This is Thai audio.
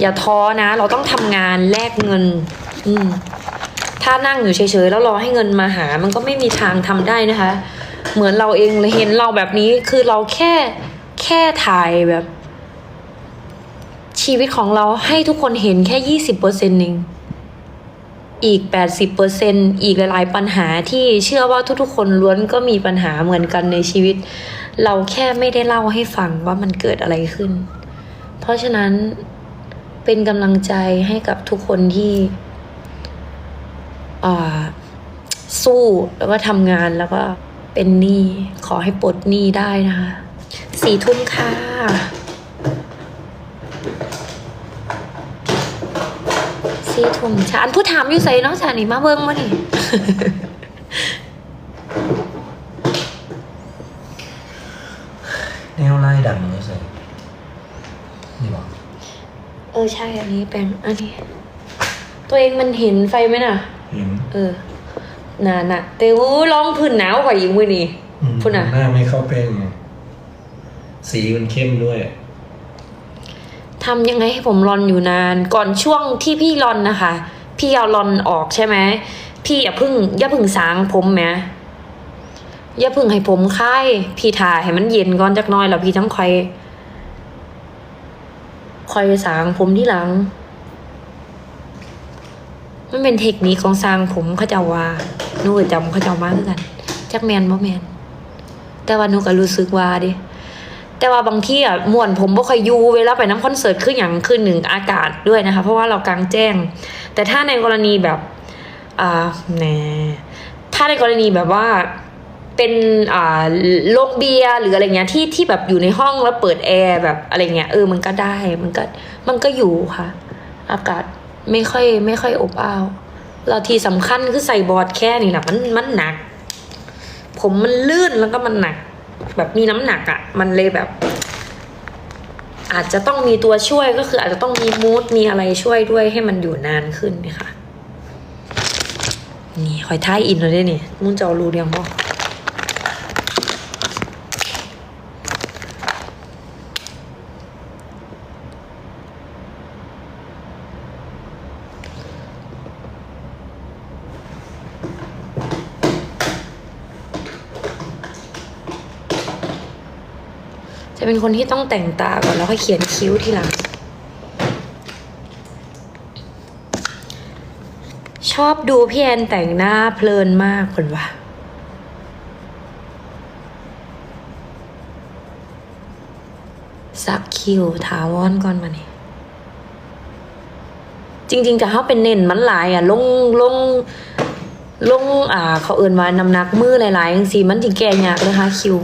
อย่าท้อนะ เราต้องทำงานแลกเงิน อืม ถ้านั่งอยู่เฉยๆแล้วรอให้เงินมาหา มันก็ไม่มีทางทำได้นะคะ เหมือนเราเองเลยเห็นเราแบบนี้คือเราแค่แค่ถ่ายแบบ ชีวิตของเราให้ทุกคนเห็นแค่ยี่สิบเปอร์เซ็นต์เองอีกแปดสิบเปอร์เซ็นอีกหลาย ๆ ปัญหาที่เชื่อว่าทุกๆ คนล้วนก็มีปัญหาเหมือนกันในชีวิต เราแค่ไม่ได้เล่าให้ฟังว่ามันเกิดอะไรขึ้น เพราะฉะนั้น เป็นกำลังใจให้กับทุกคนที่อ่าสู้แล้วก็ทำงานแล้วก็เป็นหนี้ขอให้ปลดหนี้ได้นะคะสี่ทุ่มค่ะสี่ทุ่มชาอันผู้ถามอยู่ใส่เนาะชานี่มาเบิ้งมานี่แนวไล่ดังเลยสินี่ ออใช่อันนี้เป็นอันนี้ ตัวเองมันเห็นไฟไหมน่ะ เห็นเออน่ะน่ะแต่วูร้องพื้นหนาวกว่าอีกมือนี่อืมพุ่นน่ะ หน้าไม่เข้าเป้งไงสีมันเข้มด้วยทำยังไงให้ผมรอนอยู่นาน ก่อนช่วงที่พี่รอนนะคะ พี่เอารอนออกใช่ไหมพี่อย่าเพึ่งอย่าเพึ่งสางผมแหมอย่าเพึ่งให้ผมค่ายพี่ถ่ายให้มันเย็นก่อนจักหน้อยแล้วพี่จังคอย คอยสางผมที่หลัง มันเป็นเทคนิคของสางผมเขาจะว่าหนูก็จำเขาจะมาคือกันจักแมนบ่แมน แต่ว่าหนูก็รู้สึกว่าดิแต่ว่าบางที่อะม่วนผมบ่ค่อยอยู่เวลาไปน้ำคอนเสิร์ตคืออย่างคือหนึ่งอากาศด้วยนะคะ เพราะว่าเรากลางแจ้ง แต่ถ้าในกรณีแบบอ่าแหนถ้าในกรณีแบบว่า เป็นอ่าโรงเบียร์หรืออะไรเงี้ยที่ที่แบบอยู่ในห้องแล้วเปิดแอร์แบบอะไรเงี้ยเออมันก็ได้มันก็มันก็อยู่ค่ะ อากาศไม่ค่อยไม่ค่อยอบอ้าวเราที่สำคัญคือใส่บอร์ดแค่นี่แหละมันมันหนัก ผมมันลื่นแล้วก็มันหนัก แบบมีน้ำหนักอะ่ะ มันเลยแบบ อาจจะต้องมีตัวช่วยก็คือ อาจจะต้องมีมูดมีอะไรช่วยด้วยให้มันอยู่นานขึ้นนะคะนี่คอยท้ายอินเลยเนี่ยมุนจะเอารูเรียงบ่ จะเป็นคนที่ต้องแต่งตาก่อนแล้วค่อยเขียนคิ้วทีหลัง ชอบดูพี่แอนแต่งหน้าเพลินมากคนวะสักคิวถาวรก่อนมาเนี่ยจริง ๆ จะเขาเป็นเน้นมันหลายอะ ลงลงลงอ่า เขาเอื่นว่าน้ำหนักมือหลายๆอย่างสิมันจริงแก่ยากเลยค่ะคิว